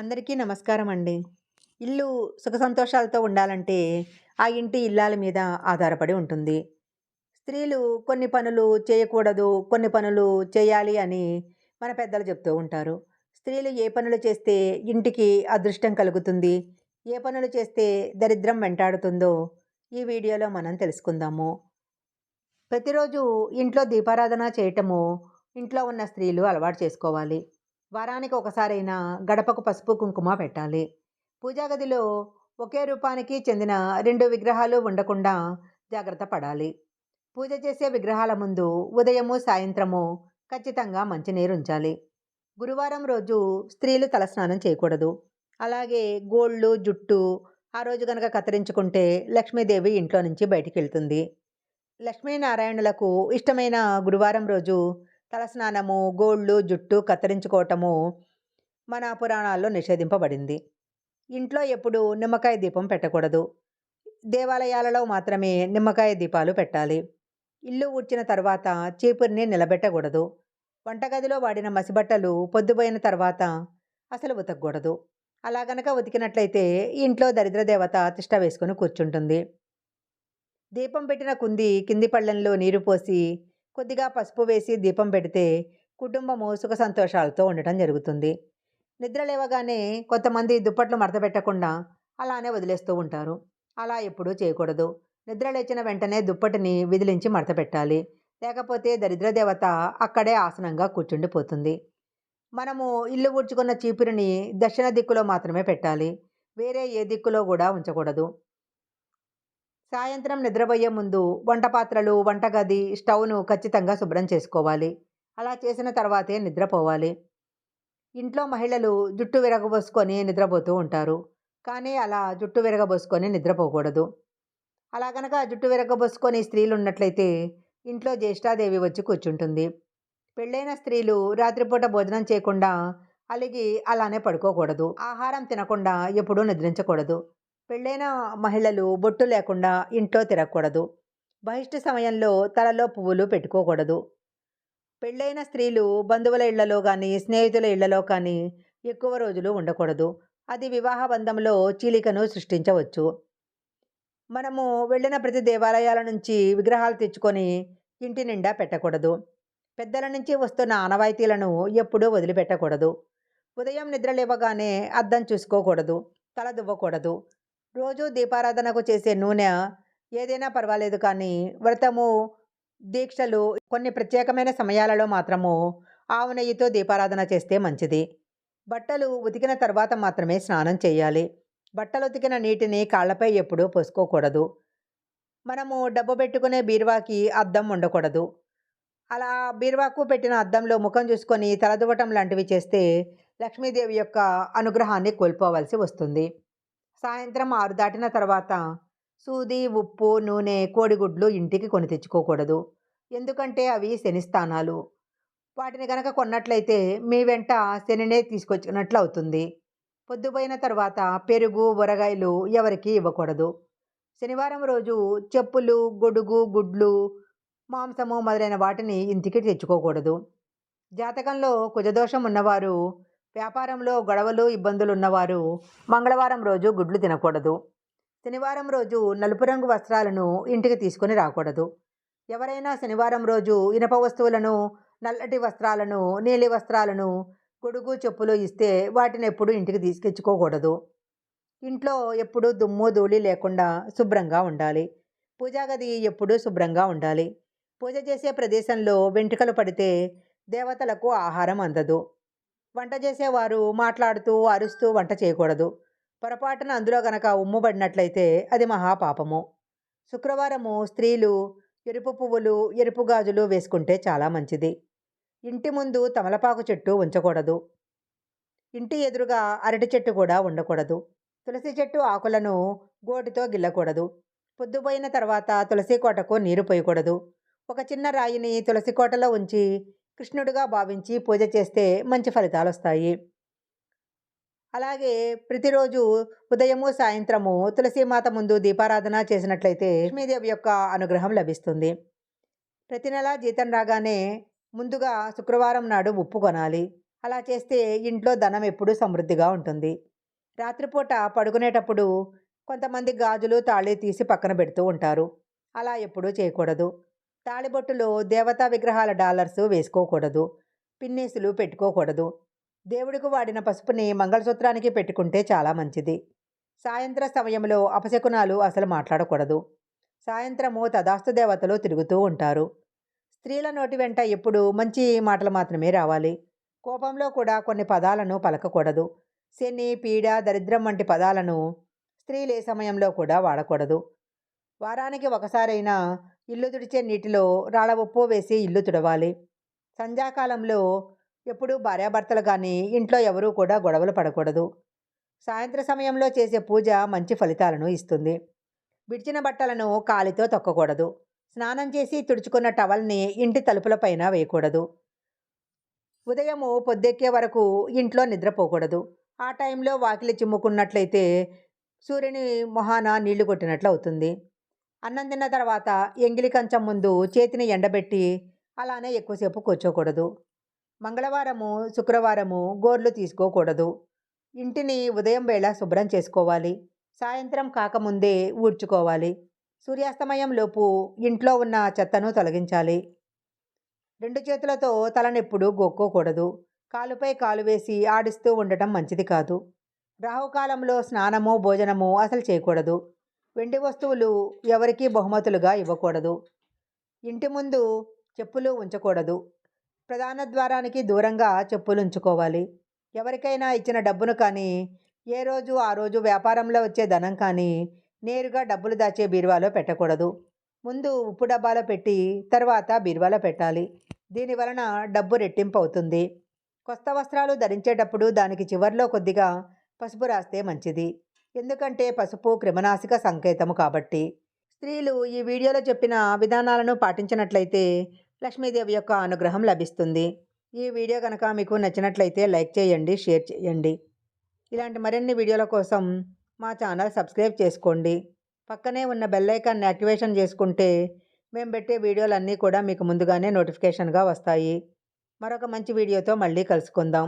అందరికీ నమస్కారం అండి ఇల్లు సుఖ సంతోషాలతో ఉండాలంటే ఆ ఇంటి ఇల్లాల మీద ఆధారపడి ఉంటుంది. స్త్రీలు కొన్ని పనులు చేయకూడదు కొన్ని పనులు చేయాలి అని మన పెద్దలు చెప్తూ ఉంటారు. స్త్రీలు ఏ పనులు చేస్తే ఇంటికి అదృష్టం కలుగుతుంది ఏ పనులు చేస్తే దరిద్రం వెంటాడుతుందో ఈ వీడియోలో మనం తెలుసుకుందాము. ప్రతిరోజు ఇంట్లో దీపారాధన చేయటము ఇంట్లో ఉన్న స్త్రీలు అలవాటు చేసుకోవాలి. వారానికి ఒకసారైనా గడపకు పసుపు కుంకుమ పెట్టాలి. పూజా గదిలో ఒకే రూపానికి చెందిన రెండు విగ్రహాలు ఉండకుండా జాగ్రత్త పడాలి. పూజ చేసే విగ్రహాల ముందు ఉదయము సాయంత్రము ఖచ్చితంగా మంచినీరు ఉంచాలి. గురువారం రోజు స్త్రీలు తలస్నానం చేయకూడదు. అలాగే గోళ్ళు జుట్టు ఆ రోజు కనుక కత్తిరించుకుంటే లక్ష్మీదేవి ఇంట్లో నుంచి బయటికి వెళ్తుంది. లక్ష్మీనారాయణులకు ఇష్టమైన గురువారం రోజు తలస్నానము గోళ్ళు జుట్టు కత్తిరించుకోవటము మన పురాణాల్లో నిషేధింపబడింది. ఇంట్లో ఎప్పుడు నిమ్మకాయ దీపం పెట్టకూడదు. దేవాలయాలలో మాత్రమే నిమ్మకాయ దీపాలు పెట్టాలి. ఇల్లు ఊడ్చిన తర్వాత చీపురిని నిలబెట్టకూడదు. వంటగదిలో వాడిన మసిబట్టలు పొద్దుపోయిన తర్వాత అసలు ఉతకూడదు. అలా గనక ఉతికినట్లయితే ఇంట్లో దరిద్ర దేవత తిష్ట వేసుకుని కూర్చుంటుంది. దీపం పెట్టిన కుంది కింది పళ్ళెంలో నీరు పోసి కొద్దిగా పసుపు వేసి దీపం పెడితే కుటుంబము సుఖ సంతోషాలతో ఉండటం జరుగుతుంది. నిద్ర లేవగానే కొంతమంది దుప్పట్లు మడత పెట్టకుండా అలానే వదిలేస్తూ ఉంటారు. అలా ఎప్పుడూ చేయకూడదు. నిద్ర లేచిన వెంటనే దుప్పటిని విదిలించి మడత పెట్టాలి. లేకపోతే దరిద్ర దేవత అక్కడే ఆసనంగా కూర్చుండిపోతుంది. మనము ఇల్లు ఊడ్చుకున్న చీపురిని దక్షిణ దిక్కులో మాత్రమే పెట్టాలి. వేరే ఏ దిక్కులో కూడా ఉంచకూడదు. సాయంత్రం నిద్రపోయే ముందు వంట పాత్రలు వంటగది స్టవ్ను ఖచ్చితంగా శుభ్రం చేసుకోవాలి. అలా చేసిన తర్వాతే నిద్రపోవాలి. ఇంట్లో మహిళలు జుట్టు విరగబోసుకొని నిద్రపోతూ ఉంటారు. కానీ అలా జుట్టు విరగబోసుకొని నిద్రపోకూడదు. అలా గనక జుట్టు విరగబోసుకొని స్త్రీలు ఉన్నట్లయితే ఇంట్లో జ్యేష్ఠాదేవి వచ్చి కూర్చుంటుంది. పెళ్ళైన స్త్రీలు రాత్రిపూట భోజనం చేయకుండా అలిగి అలానే పడుకోకూడదు. ఆహారం తినకుండా ఎప్పుడూ నిద్రించకూడదు. పెళ్ళైన మహిళలు బొట్టు లేకుండా ఇంట్లో తిరగకూడదు. బహిష్ట సమయంలో తలలో పువ్వులు పెట్టుకోకూడదు. పెళ్ళైన స్త్రీలు బంధువుల ఇళ్ళలో కానీ స్నేహితుల ఇళ్ళలో కానీ ఎక్కువ రోజులు ఉండకూడదు. అది వివాహ బంధంలో చీలికను సృష్టించవచ్చు. మనము వెళ్ళిన ప్రతి దేవాలయాల నుంచి విగ్రహాలు తెచ్చుకొని ఇంటి నిండా పెట్టకూడదు. పెద్దల నుంచి వస్తున్న ఆనవాయితీలను ఎప్పుడూ వదిలిపెట్టకూడదు. ఉదయం నిద్ర లేవగానే అద్దం చూసుకోకూడదు. తల దువ్వకూడదు. రోజు దీపారాధనకు చేసే నూనె ఏదైనా పర్వాలేదు కానీ వ్రతము దీక్షలు కొన్ని ప్రత్యేకమైన సమయాలలో మాత్రము ఆవు నెయ్యితో దీపారాధన చేస్తే మంచిది. బట్టలు ఉతికిన తర్వాత మాత్రమే స్నానం చేయాలి. బట్టలు ఉతికిన నీటిని కాళ్ళపై ఎప్పుడూ పోసుకోకూడదు. మనము డబ్బు పెట్టుకునే బీరువాకి అద్దం ఉండకూడదు అలా బీరువాకు పెట్టిన అద్దంలో ముఖం చూసుకొని తలదువ్వటం లాంటివి చేస్తే లక్ష్మీదేవి యొక్క అనుగ్రహాన్ని కోల్పోవలసి వస్తుంది. సాయంత్రం ఆరు దాటిన తర్వాత సూది ఉప్పు నూనె కోడిగుడ్లు ఇంటికి కొని తెచ్చుకోకూడదు. ఎందుకంటే అవి శని స్థానాలు వాటిని కనుక కొన్నట్లయితే మీ వెంట శనినే తీసుకొచ్చినట్లు అవుతుంది. పొద్దుపోయిన తర్వాత పెరుగు ఊరగాయలు ఎవరికి ఇవ్వకూడదు. శనివారం రోజు చెప్పులు గొడుగు గుడ్లు మాంసము మొదలైన వాటిని ఇంటికి తెచ్చుకోకూడదు. జాతకంలో కుజదోషం ఉన్నవారు వ్యాపారంలో గొడవలు ఇబ్బందులు ఉన్నవారు మంగళవారం రోజు గుడ్లు తినకూడదు. శనివారం రోజు నలుపు రంగు వస్త్రాలను ఇంటికి తీసుకొని రాకూడదు. ఎవరైనా శనివారం రోజు ఇనప వస్తువులను నల్లటి వస్త్రాలను నీలి వస్త్రాలను గొడుగు చెప్పులు ఇస్తే వాటిని ఎప్పుడు ఇంటికి తీసుకెచ్చుకోకూడదు. ఇంట్లో ఎప్పుడూ దుమ్ము ధూళి లేకుండా శుభ్రంగా ఉండాలి. పూజా గది ఎప్పుడూ శుభ్రంగా ఉండాలి. పూజ చేసే ప్రదేశంలో వెంట్రుకలు పడితే దేవతలకు ఆహారం అందదు. వంట చేసేవారు మాట్లాడుతూ అరుస్తూ వంట చేయకూడదు. పొరపాటున అందులో గనక ఉమ్ముబడినట్లయితే అది మహాపాపము. శుక్రవారము స్త్రీలు ఎరుపు పువ్వులు ఎరుపు గాజులు వేసుకుంటే చాలా మంచిది. ఇంటి ముందు తమలపాకు చెట్టు ఉంచకూడదు. ఇంటి ఎదురుగా అరటి చెట్టు కూడా ఉండకూడదు. తులసి చెట్టు ఆకులను గోటితో గిల్లకూడదు. పొద్దుపోయిన తర్వాత తులసి కోటకు నీరు పోయకూడదు. ఒక చిన్న రాయిని తులసి కోటలో ఉంచి కృష్ణుడిగా భావించి పూజ చేస్తే మంచి ఫలితాలు వస్తాయి. అలాగే ప్రతిరోజు ఉదయము సాయంత్రము తులసీమాత ముందు దీపారాధన చేసినట్లయితే లక్ష్మీదేవి యొక్క అనుగ్రహం లభిస్తుంది. ప్రతి నెల జీతం రాగానే ముందుగా శుక్రవారం నాడు ఉప్పు కొనాలి. అలా చేస్తే ఇంట్లో ధనం ఎప్పుడూ సమృద్ధిగా ఉంటుంది. రాత్రిపూట పడుకునేటప్పుడు కొంతమంది గాజులు తాళి తీసి పక్కన పెడుతూ ఉంటారు. అలా ఎప్పుడూ చేయకూడదు. తాళిబొట్టులో దేవతా విగ్రహాల డాలర్స్ వేసుకోకూడదు పిన్నేసులు పెట్టుకోకూడదు. దేవుడికి వాడిన పసుపుని మంగళసూత్రానికి పెట్టుకుంటే చాలా మంచిది. సాయంత్ర సమయంలో అపశకునాలు అసలు మాట్లాడకూడదు. సాయంత్రము తదాస్తు దేవతలు తిరుగుతూ ఉంటారు. స్త్రీల నోటి వెంట ఎప్పుడు మంచి మాటలు మాత్రమే రావాలి. కోపంలో కూడా కొన్ని పదాలను పలకకూడదు. శని పీడ దరిద్రం వంటి పదాలను స్త్రీలు ఏ సమయంలో కూడా వాడకూడదు. వారానికి ఒకసారైనా ఇల్లు తుడిచే నీటిలో రాళ్ళ ఉప్పు వేసి ఇల్లు తుడవాలి. సంధ్యాకాలంలో ఎప్పుడూ భార్యాభర్తలు కానీ ఇంట్లో ఎవరూ కూడా గొడవలు పడకూడదు. సాయంత్ర సమయంలో చేసే పూజ మంచి ఫలితాలను ఇస్తుంది. విడిచిన బట్టలను కాలితో తొక్కకూడదు. స్నానం చేసి తుడుచుకున్న టవల్ని ఇంటి తలుపులపైన వేయకూడదు. ఉదయము పొద్దెక్కే వరకు ఇంట్లో నిద్రపోకూడదు. ఆ టైంలో వాకిలి చిమ్ముకున్నట్లయితే సూర్యుని మొహాన నీళ్ళు కొట్టినట్లు అవుతుంది. అన్నం తిన్న తర్వాత ఎంగిలి కంచం ముందు చేతిని ఎండబెట్టి అలానే ఎక్కువసేపు కూర్చోకూడదు. మంగళవారము శుక్రవారము గోర్లు తీసుకోకూడదు. ఇంటిని ఉదయం వేళ శుభ్రం చేసుకోవాలి. సాయంత్రం కాకముందే ఊడ్చుకోవాలి. సూర్యాస్తమయం లోపు ఇంట్లో ఉన్న చెత్తను తొలగించాలి. రెండు చేతులతో తలనెప్పుడు గొక్కోకూడదు. కాలుపై కాలు వేసి ఆడిస్తూ ఉండటం మంచిది కాదు. రాహుకాలంలో స్నానము భోజనము అసలు చేయకూడదు. వెండి వస్తువులు ఎవరికీ బహుమతులుగా ఇవ్వకూడదు. ఇంటి ముందు చెప్పులు ఉంచకూడదు. ప్రధాన ద్వారానికి దూరంగా చెప్పులు ఉంచుకోవాలి. ఎవరికైనా ఇచ్చిన డబ్బును కానీ ఏ రోజు ఆ రోజు వ్యాపారంలో వచ్చే ధనం కానీ నేరుగా డబ్బులు దాచే బీరువాలో పెట్టకూడదు. ముందు ఉప్పు డబ్బాలో పెట్టి తర్వాత బీరువాలో పెట్టాలి. దీని వలన డబ్బు రెట్టింపు అవుతుంది. కొత్త వస్త్రాలు ధరించేటప్పుడు దానికి చివర్లో కొద్దిగా పసుపు రాస్తే మంచిది. ఎందుకంటే పసుపు క్రిమనాశక సంకేతము కాబట్టి. స్త్రీలు ఈ వీడియోలో చెప్పిన విధానాలను పాటించినట్లయితే లక్ష్మీదేవి యొక్క అనుగ్రహం లభిస్తుంది. ఈ వీడియో కనుక మీకు నచ్చినట్లయితే లైక్ చేయండి షేర్ చేయండి. ఇలాంటి మరిన్ని వీడియోల కోసం మా ఛానల్ సబ్స్క్రైబ్ చేసుకోండి. పక్కనే ఉన్న బెల్ ఐకాన్ని యాక్టివేషన్ చేసుకుంటే మేము పెట్టే వీడియోలన్నీ కూడా మీకు ముందుగానే నోటిఫికేషన్గా వస్తాయి. మరొక మంచి వీడియోతో మళ్ళీ కలుసుకుందాం.